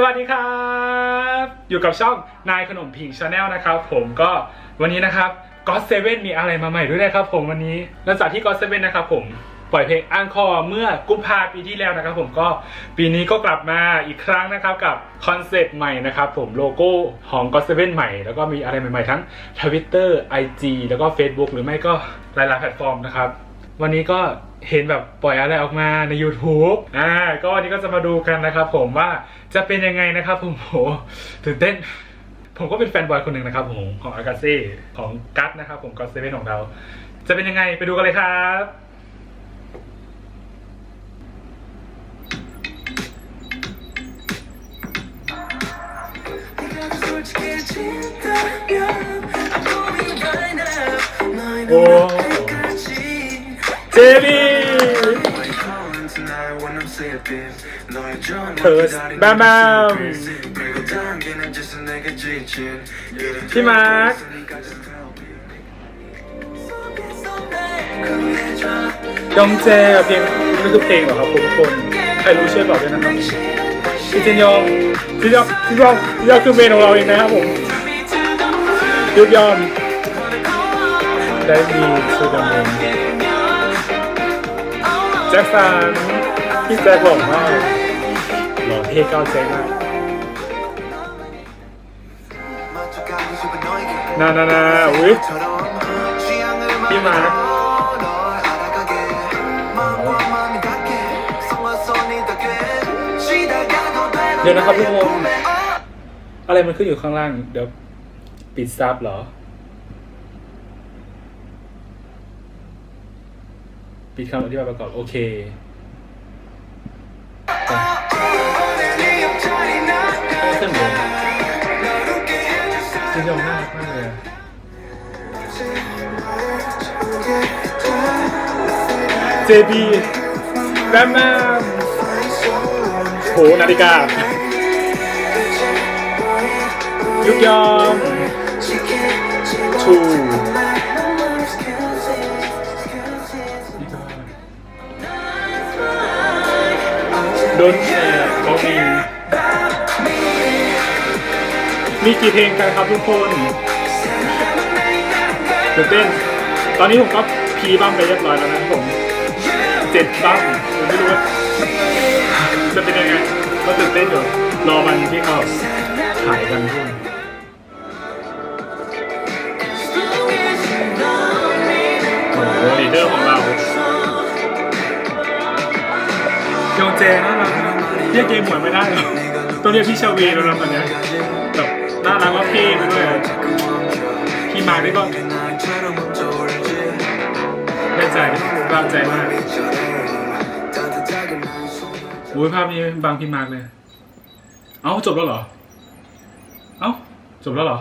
สวัสดีครับ อยู่กับช่องนายขนมพิงชาแนลนะครับ ผมก็วันนี้นะครับก็เซเว่นมีอะไรมาใหม่ด้วยนะครับผมวันนี้หลังจากที่ก็เซเว่นนะครับผมปล่อยเพลงอ้างคอเมื่อกุมภาปีที่แล้วนะครับ ผมก็ปีนี้ก็กลับมาอีกครั้งนะครับกับคอนเซปต์ใหม่นะครับผมโลโก้ของก็เซเว่นใหม่ แล้วก็มีอะไรใหม่ๆทั้ง Twitter IG แล้วก็ Facebook หรือไม่ก็หลายๆแพลตฟอร์มนะครับวันนี้ก็ เห็นแบบปล่อยอะไรออกมาใน YouTube อ่าก็วันนี้ก็จะมาดูกันนะครับผมว่าจะเป็นยังไงนะครับผมโหตื่นเต้น ผมก็เป็นแฟนบอยคนหนึ่งนะครับผมของอากาเซ่ของกัตนะครับผมก็เซเว่นของเรา จะเป็นยังไงไปดูกันเลยครับโอ้ เจลี่เพิร์สแบมแบมพี่มาร์คยองเจกับเพลงนี่คือเพลงเหรอครับคุณทุกคนใครรู้ช่วยบอกด้วยนะครับพี่จินยองพี่ยองพี่ยองพี่ยองคือเมนของเราเองนะครับผมยุดยอมได้มีสุดำเนินแจ็คสันพี่แจ็คบอกว่าหล่อเท่เก้าวแจ็คมากนานานาอุ้ยพี่มาร์คเดี๋ยวนะครับทุกคนอะไรมันขึ้นอยู่ข้างล่าง เดี๋ยว ปิดซับเหรอ ปิดคำอธิบายประกอบโอเคขึ้นเลยจริงๆมากมากเลยเจบีแบมแบมโหนาฬิกายุกยอมชู โดนแชร์ก็มีมีกี่เพลงกันครับทุกคนตื่นเต้น ตอนนี้ผมก็พีบัมไปเรียบร้อยแล้วนะครับผมเจ็ดบัมผมไม่รู้ว่าจะเป็นยังไงก็ตื่นเต้นอยู่รอวันที่เขาถ่ายกันทุกคนโอ้โหลีดเดอร์ของเรายองเจน่ารักนะ รียกเกมหวยไม่ได้หรอกต้องเรียกพี่ชาวีแล้วนะตอนเนี้ยแบบน่ารักว่าพี่ไปด้วยพี่มาร์คนี่ก็ได้ใจกล้าใจมากโอ้ยภาพนี้บางพี่มาร์คเลย เอ้าจบแล้วเหรอ เอ้าจบแล้วเหรอ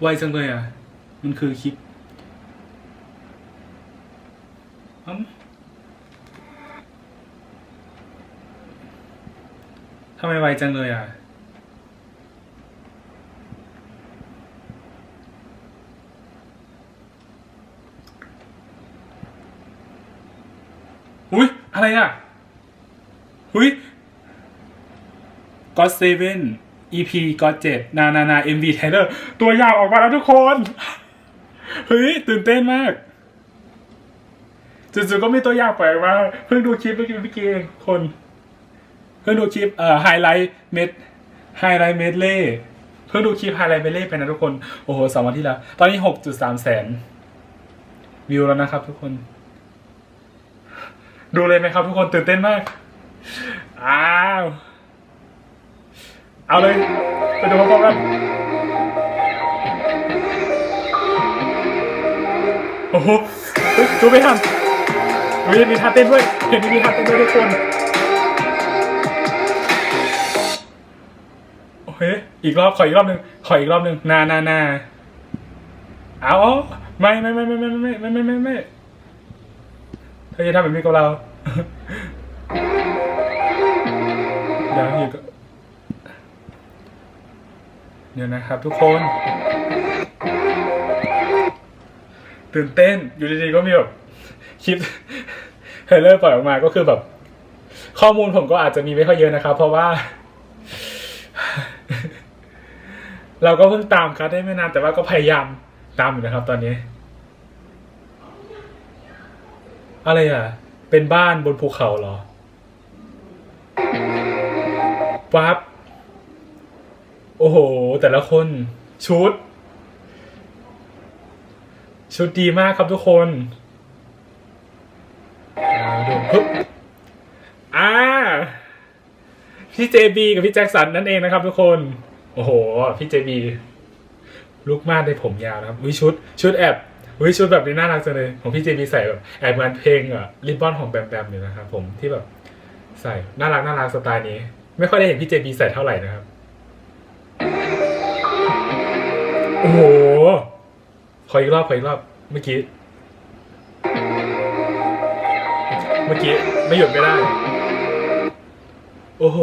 ไวจังเลยอะ มันคือคลิปอ้าำไมไวจังเลยอะ อุ้ยอะไรอะ อุ้ยก็เซเว่น EP ก็เจ็ดนานานา MV ไทเลอร์ตัวยางออกมาแล้วทุกคน เฮ้ย ตื่นเต้นมากจู่ๆก็มีตัวอย่างปล่อยอกมาเพิ่งดูคลิปเมื่อกี้เมื่อกี้เองคน เพิ่งดูคลิปเอ่อไฮไลท์เม็ดไฮไลท์เม็ดเล่เพิ่งดูคลิปไฮไลท์เม็ดเล่ไปนะทุกคน โอ้โหสองวันที่แล้ว ตอนนี้หกจุดสามแสนวิวแล้วนะครับทุกคน ดูเลยไหมครับทุกคนตื่นเต้นมาก อ้าว เอาเลย ไปดูพร้อมกัน โอ้โหดูไม่ทันเฮ้ยมีท่าเต้นด้วยเห็นมีท่าเต้นด้วยทุกคน อีกรอบขออีกรอบหนึ่งขออีกรอบหนึ่งนานานาเอาไม่ไม่ไม่ไม่ไม่ไม่ไม่ไม่ไม่ไม่เธอจะทำแบบนี้กับเราเดี๋ยวอยู่กับเดี๋ยวนะครับ ทุกคน ตื่นเต้นอยู่ดีๆก็มีแบบคลิปเทรลเลอร์ปล่อยออกมาก็คือแบบ ข้อมูลผมก็อาจจะมีไม่ค่อยเยอะนะครับ เพราะว่า เราก็เพิ่งตามคัดได้ไม่นานแต่ว่าก็พยายามตามอยู่นะครับตอนนี้ อะไรอะ เป็นบ้านบนภูเขาเหรอปั๊บโอ้โห แต่ละคนชุด ชุดดีมากครับทุกคนเอาดูปึ๊บอ่าพี่เจบีกับพี่แจ็คสันนั่นเองนะครับทุกคน โอ้โห พี่เจบีลุกมากในผมยาวนะครับวิชุด ชุดแอบวิชุดแบบนี้น่ารักจังเลย ของพี่เจบีใส่แบบแอบเหมือนเพลงอะริบบอนของแบมแบมเลยนะครับผมที่แบบใส่น่ารักน่ารักสไตล์นี้ ไม่ค่อยได้เห็นพี่เจบีใส่เท่าไหร่นะครับ โอ้โห ขออีกรอบขออีกรอบเมื่อกี้ เมื่อกี้ไม่หยุดไม่ได้ โอ้โห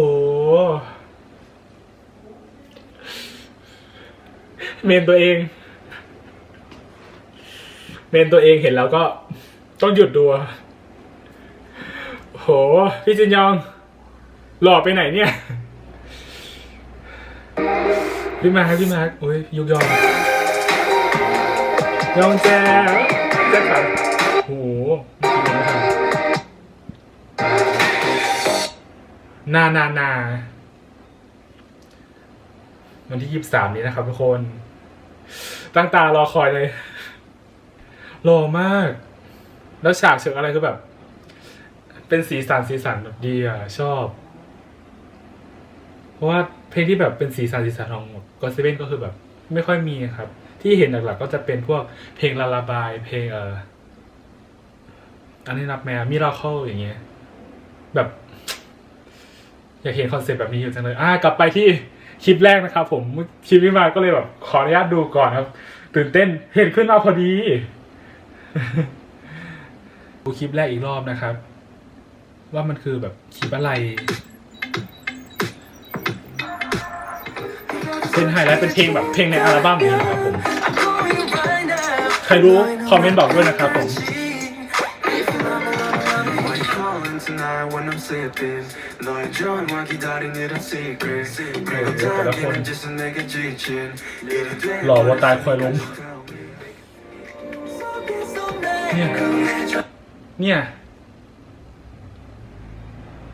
เมนตัวเอง เมนตัวเองเห็นแล้วก็ต้องหยุดดูโอ้โห พี่จินยอง หล่อไปไหนเนี่ย พี่มาร์คพี่มาร์คโอ้ยยุกยองยองแจแจ็คสันโอ้โหไม่คิดเลยนะครับนานานา วันที่ยี่สิบสามนี้นะครับทุกคน ตั้งตารอคอยเลยรอมาก แล้วฉากเชิงอะไรคือแบบ เป็นสีสันสีสันแบบดีอะ ชอบ เพราะว่าเพลงที่แบบเป็นสีสันสีสันของก็เซเว่นก็คือแบบ ไม่ค่อยมีครับ ที่เห็นหลักๆก็จะเป็นพวกเพลงลาลาบาย เพลงเอ่ออันนี้นับแมวมิราเคิลอย่างเงี้ย แบบ อยากเห็นคอนเซ็ปต์แบบนี้อยู่จังเลย อ่ากลับไปที่ คลิปแรกนะครับ ผมคลิปนี้มาก็เลยแบบขออนุญาตดูก่อนครับ ตื่นเต้นเห็นขึ้นมาพอดี ดูคลิปแรกอีกรอบนะครับ ว่ามันคือแบบคลิปอะไรเป็นไฮไลท์เป็นเพลงแบบเพลงในอัลบั้มนี้นะครับผม ใครรู้คอมเมนต์บอกด้วยนะครับผม tonight when I'm sleeping? 너의 전화 기다리는 이런 secret. 그리고 당기는 짓은 내게 지친. 일이 돼. หล่อวัวตายคอยล้ม เนี่ย เนี่ย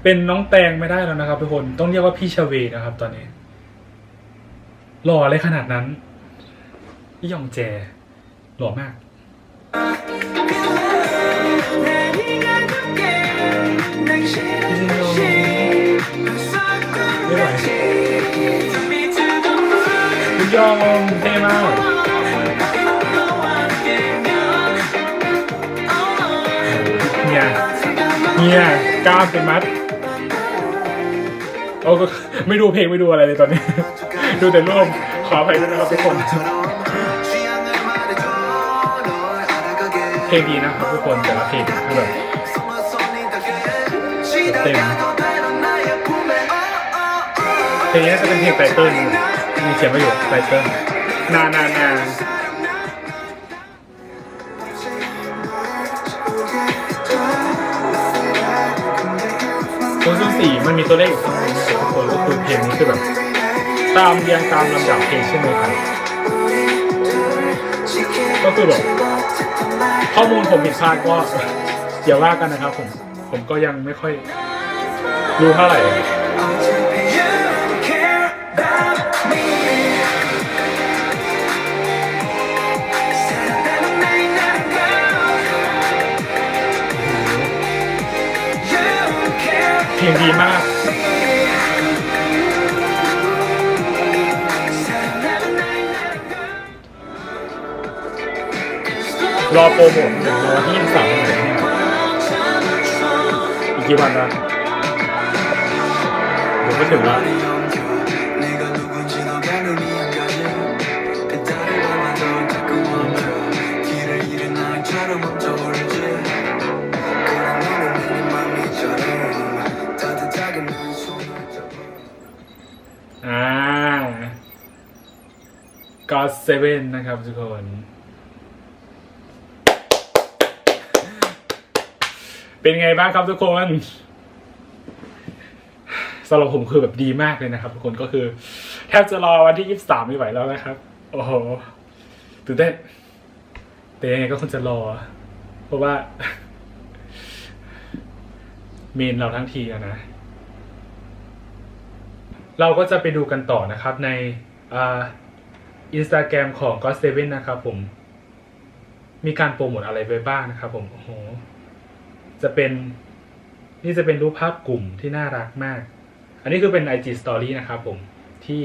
เป็นน้องแตงไม่ได้แล้วนะครับทุกคน ต้องเรียกว่าพี่ชเวนะครับ ตอนนี้ หล่ออะไรขนาดนั้นพี่ยองแจ หล่อมาก ยองเท่มาก เนี่ย เนี่ยกล้ามเป็นมัด โอ้ก็ไม่ดูเพลงไม่ดูอะไรเลยตอนนี้ ดูแต่รูปขออภัยด้วยนะครับทุกคน เพลงดีนะครับทุกคนแต่ละเพลงคือแบบเต็มเพลงนี้จะเป็นเพลงไตเติ้ล มีเขียนมาอยู่ไตเติ้ลนานานาตัวที่สี่มันมีตัวเลขอยู่ข้างบนนะครับทุกคนก็คือเพลงนี้คือแบบ ตามเรียงตามลำดับเพลงใช่ไหมครับก็คือแบบข้อมูลผมผิดพลาดก็อย่าว่ากันนะครับผม ผมก็ยังไม่ค่อยรู้เท่าไหร่ เพลงดีมากรอโปรโมทถึงวันที่ยี่สามอีกกี่วันนะเดี๋ยวก็ถึงแล้ว อ่า God Seven นะครับทุกคน เป็นไงบ้างครับทุกคนสำหรับผมคือแบบดีมากเลยนะครับทุกคนก็คือ แทบจะรอวันที่ยี่สิบสามไม่ไหวแล้วนะครับ โอ้โหตื่นเต้นแต่ยังไงก็คงจะรอ เพราะว่า เมนเราทั้งทีอะนะ เราก็จะไปดูกันต่อนะครับในอินสตาแกรมของ God Seven นะครับผม มีการโปรโมทอะไรไปบ้างนะครับผม โอ้โห จะเป็นนี่จะเป็นรูปภาพกลุ่มที่น่ารักมาก อันนี้คือเป็น IG Story นะครับผม ที่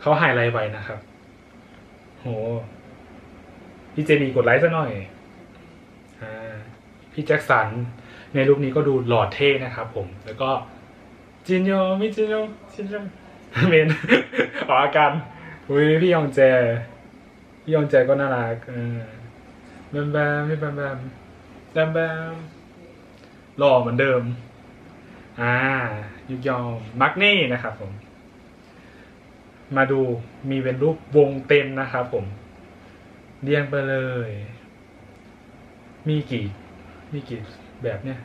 เขาไฮไลท์ไว้นะครับ โห พี่เจดีกดไลค์ซะหน่อยอพี่แจ็คสัน ในรูปนี้ก็ดูหล่อเท่นะครับผม แล้วก็ จินโยมิจินโยจินโยเมนออกอาการอุ้ยพี่ยองแจ พี่ยองแจก็น่ารักเออแบมแบมพี่แบมแบมแบมแบมหล่อเหมือนเดิม อ่า ยุกยอมมักนี่นะครับผม มาดูมีเป็นรูปวงเต็มนะครับผม เรียงไปเลย มีกี่ มีกี่แบบเนี่ย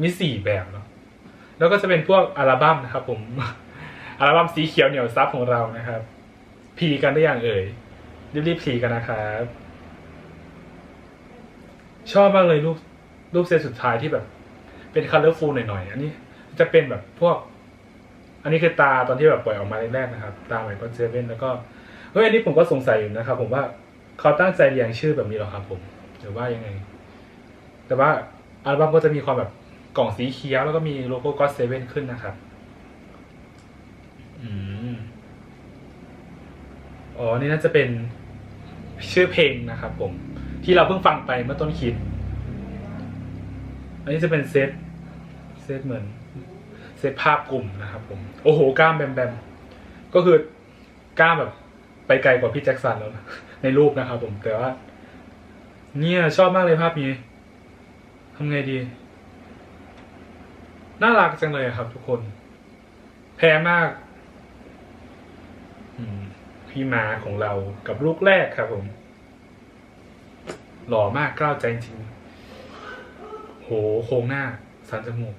มีสี่แบบเนาะ แล้วก็จะเป็นพวกอัลบั้มนะครับ ผม อัลบั้มสีเขียวเหนียวซับของเรานะครับ พีกันได้อย่างเอ่ย รีบๆพีกันนะครับ ชอบมากเลยรูปรูปเซตสุดท้ายที่แบบ เป็นคัลเลอร์ฟูลหน่อยๆ อันนี้จะเป็นแบบพวก อันนี้คือตาตอนที่แบบปล่อยออกมาแรกๆนะครับ ตาใหม่ก็เซเว่นแล้วก็เฮ้ยอันนี้ผมก็สงสัยอยู่นะครับ ผมว่าเขาตั้งใจเรียงชื่อแบบนี้หรอครับ ผม หรือว่ายังไง แต่ว่าอัลบั้มก็จะมีความแบบ กล่องสีเขียวแล้วก็มีโลโก้ก็เซเว่นขึ้นนะครับ อืม อ๋อ นี่น่าจะเป็นชื่อเพลงนะครับผม ที่เราเพิ่งฟังไปเมื่อต้นคลิป อันนี้จะเป็นเซต เซตเหมือน เซตภาพกลุ่มนะครับผม โอ้โห กล้ามแบมแบม ก็คือกล้ามแบบไปไกลกว่าพี่แจ็คสันแล้วนะในรูปนะครับผม แต่ว่า เนี่ยชอบมากเลยภาพนี้ทำไงดี น่ารักจังเลยครับ ทุกคน แพ้มากพี่มาของเรากับลูกแรกครับผม หล่อมากกล้าวใจจริง โหโครงหน้า สันจมูก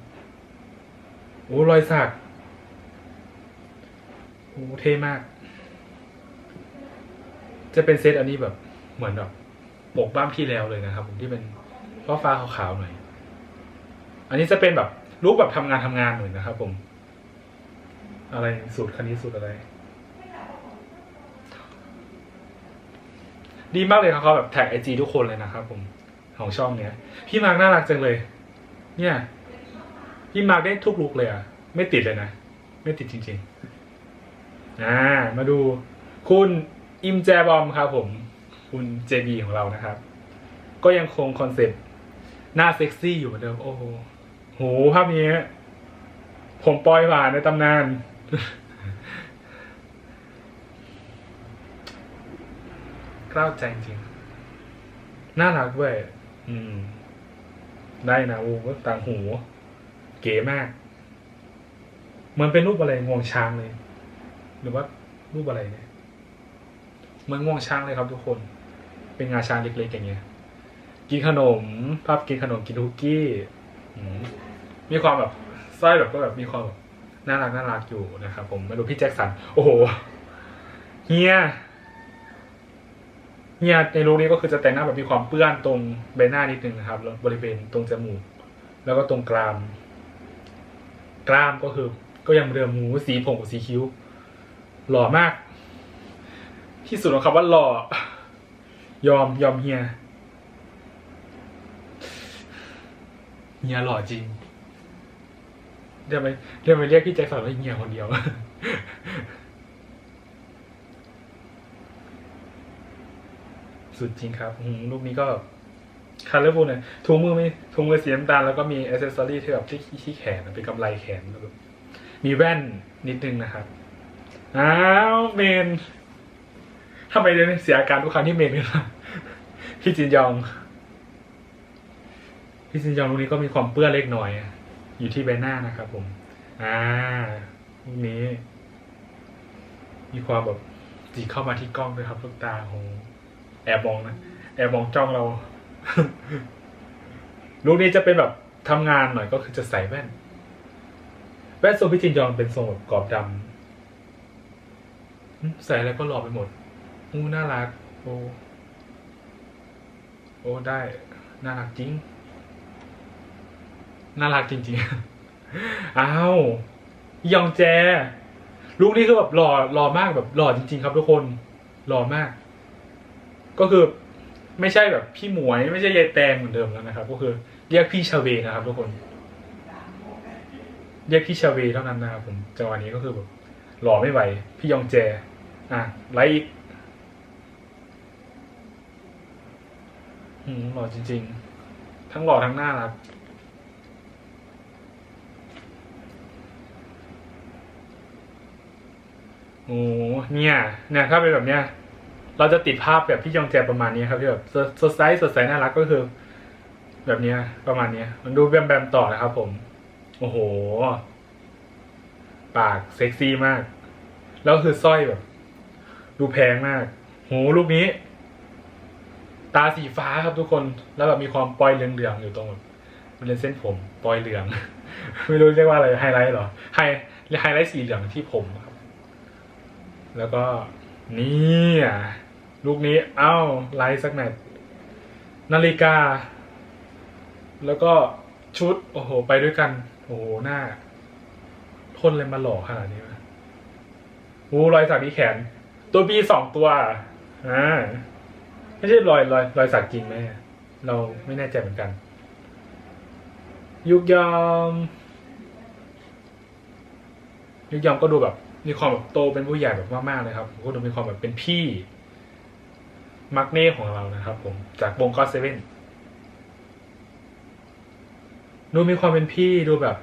โอ้รอยสักโอ้เท่มาก จะเป็นเซตอันนี้แบบ เหมือนแบบปกบ้ามที่แล้วเลยนะครับ ผมที่เป็นฟ้าฟ้าขาวๆหน่อย อันนี้จะเป็นแบบ รูปแบบทำงานทำงานหน่อยนะครับผม อะไรสูตรคันนี้สูตรอะไร ดีมากเลยครับเขาแบบแท็กไอจีทุกคนเลยนะครับผมของช่องเนี้ย พี่มาร์กน่ารักจังเลย เนี่ย พี่มาร์กได้ทุกลุกเลยอะไม่ติดเลยนะ ไม่ติดจริงๆอ่ามาดู คุณอิมแจบอมครับผม คุณเจบีของเรานะครับ ก็ยังคงคอนเซ็ปต์หน้าเซ็กซี่อยู่เหมือนเดิมโอ้โห หภาพนี้ ผมปล่อยหวานในตำนาน กล้าวใจจริง น่ารักด้วย อืม ได้นะโอ้ก็ต่างหู เก๋มาก เหมือนเป็นรูปอะไรงวงช้างเลย หรือว่ารูปอะไรเนี่ย เหมือนงวงช้างเลยครับทุกคน เป็นงาช้างเล็กๆอย่างเงี้ย กินขนม ภาพกินขนมกินคุกกี้อืม มีความแบบสร้อยแบบก็แบบมีความแบบน่ารักน่ารักอยู่นะครับผมมาดูพี่แจ็คสัน โอ้โหเฮียเฮียในรูปนี้ก็คือจะแต่งหน้าแบบมีความเปื้อนตรงใบหน้านิดนึงนะครับแล้วบริเวณตรงจมูก แล้วก็ตรงกราม กรามก็คือ ก็ยังเรือหูสีผมกับสีคิ้ว หล่อมาก ที่สุดของคำว่าหล่อ ยอมยอมเฮียเฮียหล่อจริง เดี๋ยวไปเดี๋ยวไปเรียกพี่แจ็คสันว่าเฮียคนเดียวสุดจริงครับรูปนี้ก็คันเลอร์ฟูลเนี่ยถุงมือมีถุงมือสีน้ำตาลแล้วก็มีอ c เซสซอรี่ที่แบบที่ที่แขนเป็นกำไรแขนแล้วก็มีแว่นนิดนึงนะครับ อ้าวเมนทำไมเนี่ยวเสียอาการทุกครั้งที่เมนขึ้นมาพี่จินยอง พี่จินยองตรงนี้ก็มีความเปื้อนเล็กน้อย อยู่ที่ใบหน้านะครับผม อ่าตรงนี้ มีความแบบจีเข้ามาที่กล้องด้วยครับลูกตาโหแอบมองนะ แอบมองจ้องเรา ลูกนี้จะเป็นแบบทำงานหน่อยก็คือจะใส่แว่น แว่นทรงพี่จินยองเป็นทรงแบบกรอบดำหึใส่อะไรก็หล่อไปหมดอู้น่ารัก โอ้ โอ้ได้ น่ารักจริง น่ารักจริงๆ อ้าวยองแจ ลูกนี่คือแบบหล่อหล่อมากแบบหล่อจริง ๆ ครับทุกคนหล่อมาก ก็คือไม่ใช่แบบพี่หมวย ไม่ใช่ยายแตงเหมือนเดิมแล้วนะครับ ก็คือเรียกพี่ชาเวนะครับ ทุกคน เรียกพี่ชาเวเท่านั้นนะครับผมจังหวะนี้ก็คือแบบหล่อไม่ไหว พี่ยองแจ อะไลค์อีกอืมหล่อจริง ๆ ทั้งหล่อทั้งน่ารัก อ้เนี่ยเนี่ยถ้าเป็นแบบเนี้ยเราจะติดภาพแบบพี่ยองแจประมาณนี้ครับที่แบบสดใสสดใสน่ารักก็คือ แบบเนี้ย ประมาณเนี้ย มันดูแบมแบมต่อนะครับผม โอ้โห ปากเซ็กซี่มาก แล้วคือสร้อยแบบ ดูแพงมากโหลูกนี้ ตาสีฟ้าครับทุกคนแล้วแบบมีความปลอยเหลืองๆอยู่ตรงแบบมันเป็นเส้นผมปลอยเหลือง ไม่รู้เรียกว่าอะไรไฮไลท์เหรอไฮไฮไลท์สีเหลืองที่ผมครับ แล้วก็นี่อะลูกนี้เอ้าไลท์สักหน่อยนาฬิกา แล้วก็ชุด โอ้โห ไปด้วยกัน โอ้โห หน้าคนเลยมาหล่อขนาดนี้วะโอ้รอยสักที่แขน ตัวบีสองตัวอ่าไม่ใช่รอยรอยรอยสักจริงไหมเราไม่แน่ใจเหมือนกัน ยุกยอม ยุกยอมก็ดูแบบ มีความแบบโตเป็นผู้ใหญ่แบบมากๆเลยครับก็ดูมีความแบบเป็นพี่มักเน่ของเรานะครับ ผมจากวงก็เซเว่นดูมีความเป็นพี่ดูแบบ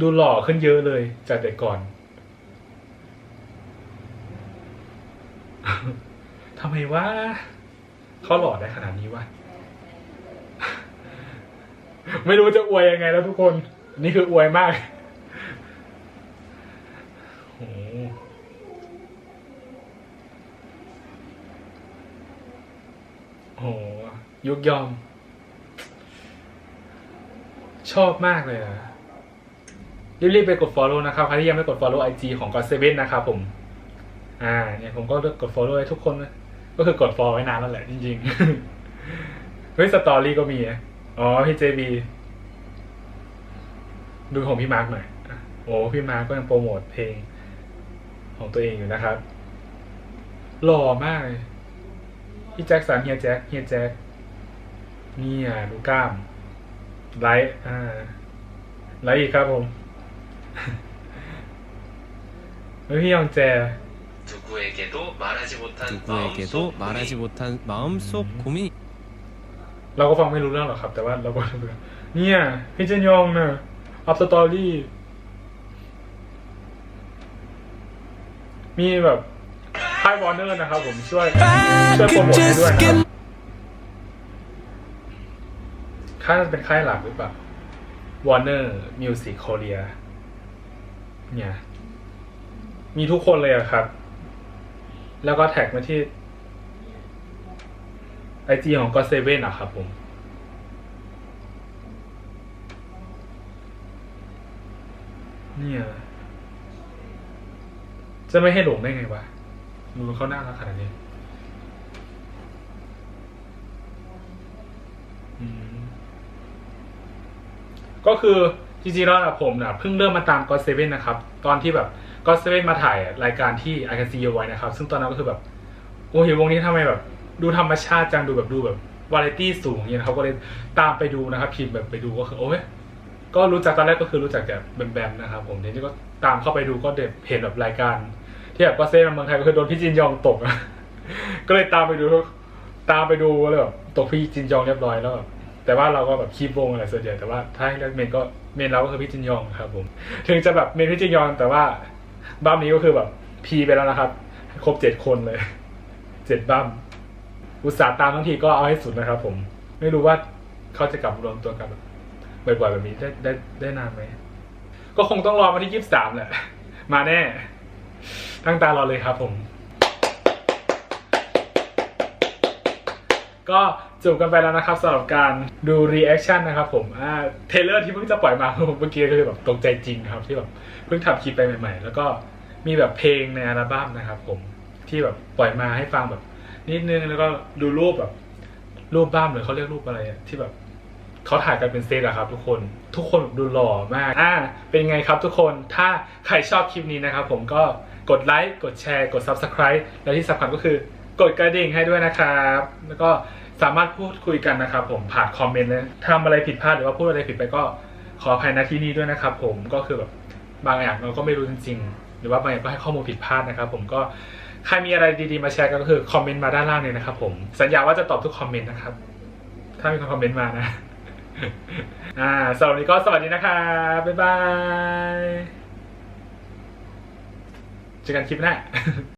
ดูหล่อขึ้นเยอะเลยจากแต่ก่อนทำไมว่าเขาหล่อได้ขนาดนี้วะไม่รู้จะอวยยังไงแล้วทุกคน นี่คืออวยมาก โอ้โหโอ้โห ยุกยอม ชอบมากเลยอะรีบๆไปกด follow นะครับ ใครที่ยังไม่กด follow IG ของ God Seven นะครับผม อ่า เนี่ยผมก็เลือกกด follow ให้ทุกคนนะก็คือกด follow ไว้นานแล้วแหละ จริงๆ เฮ้ย สตอรี่ก็มีอะอ๋อ พี่ JB ดูของพี่มาร์กหน่อย โอ้ พี่มาร์กก็ยังโปรโมทเพลงของตัวเองอยู่นะครับ หล่อมากเลยพี่แจ็คสันเฮียแจ็คเฮียแจ็ค เนี่ยดูกล้าม ไลท์อ่า ไลท์อีกครับผม แล้วพี่ยองแจ 누구에게도 말하지 못한 누구에게도 마음속 말하지 고민. 못한 마음속 고민 เราก็ฟังไม่รู้เรื่องหรอกครับ แต่ว่าเราก็รู้เรื่องเนี่ย พี่เจนยองเนอะอัพสตอรี่ มีแบบค่ายวอร์เนอร์นะครับผมช่วย ช่วยโปรโมทให้ด้วยนะครับ ค่ายน่าจะเป็นค่ายหลักหรือเปล่า Warner Music Korea เนี่ย มีทุกคนเลยอะครับ แล้วก็แท็กมาที่ไอจีของ God Seven อะครับผม เนี่ย จะไม่ให้หลงได้ไงวะดูเขาหน่ารักขนาดนี้ อืม ก็คือจริงๆแล้วอะผมนะเพิ่งเริ่มมาตาม God Seven นะครับ ตอนที่แบบ God Seven มาถ่ายรายการที่ I Can See You ไว้นะครับ ซึ่งตอนนั้นก็คือแบบโอ้เห็นวงนี้ทำไมแบบดูธรรมชาติจังดูแบบดูแบบวาไรตี้สูงเงี้ยนะครับก็เลยตามไปดูนะครับพิมพ์แบบไปดูก็คือโอ้ยก็รู้จักตอนแรกก็คือรู้จักแต่แบมๆนะครับผมทีนี้ก็ตามเข้าไปดูก็เด็ดเห็นแบบรายการ ที่แบบก็เซ่มาเมืองไทยก็คือโดนพี่จินยองตกก็เลยตามไปดูตามไปดูแล้วแบบตกพี่จินยองเรียบร้อยแล้วแบบ แต่ว่าเราก็แบบคีบวงอะไรส่วนใหญ่แต่ว่าถ้าให้เลือกเมนก็เมนเราก็คือพี่จินยองครับผมถึงจะแบบเมนพี่จินยอง แต่ว่าบ้ามนี้ก็คือแบบพีไปแล้วนะครับ ครบเจ็ดคนเลยเจ็ดบ้ามอุตส่าห์ตามทั้งทีก็เอาให้สุดนะครับ ผม ไม่รู้ว่าเขาจะกลับรวมตัวกันแบบบ่อยๆแบบนี้ได้ได้ได้นานไหมก็คงต้องรอมาที่ยี่สิบสามแหละ มาแน่ ตั้งตารอเลยครับผม ก็ จบกันไปแล้วนะครับสำหรับการดูรีแอคชั่นนะครับผมอ่าเทเลอร์ที่เพิ่งจะปล่อยมาเมื่อกี้ก็คือแบบตกใจจริงครับที่แบบเพิ่งทำคลิปไปใหม่ๆ แล้วก็มีแบบเพลงในอัลบั้มนะครับผมที่แบบปล่อยมาให้ฟังแบบ นิดนึงแล้วก็ดูรูปแบบรูปบ้ามหรือเขาเรียกรูปอะไรที่แบบเขาถ่ายกันเป็นเซตอะครับ ทุกคนทุกคนดูหล่อมากอ่าเป็นไงครับทุกคนถ้าใครชอบคลิปนี้นะครับผมก็กดไลค์กดแชร์ กด Subscribe และที่สำคัญก็คือกดกระดิ่งให้ด้วยนะครับ แล้วก็ สามารถพูดคุยกันนะครับผมผ่านคอมเมนต์เลยทำอะไรผิดพลาดหรือว่าพูดอะไรผิดไปก็ขออภัยณที่นี้ด้วยนะครับผมก็คือแบบบางอย่างเราก็ไม่รู้จริงๆ หรือว่าบางอย่างก็ให้ข้อมูลผิดพลาดนะครับ ผมก็ใครมีอะไรดีๆมาแชร์กันก็คือคอมเมนต์มาด้านล่างเลยนะครับผมสัญญาว่าจะตอบทุกคอมเมนต์นะครับ ถ้ามีคนคอมเมนต์มานะอ่าสำหรับวันนี้ก็สวัสดีนะครับบ๊ายบายเจอกันคลิปหน้า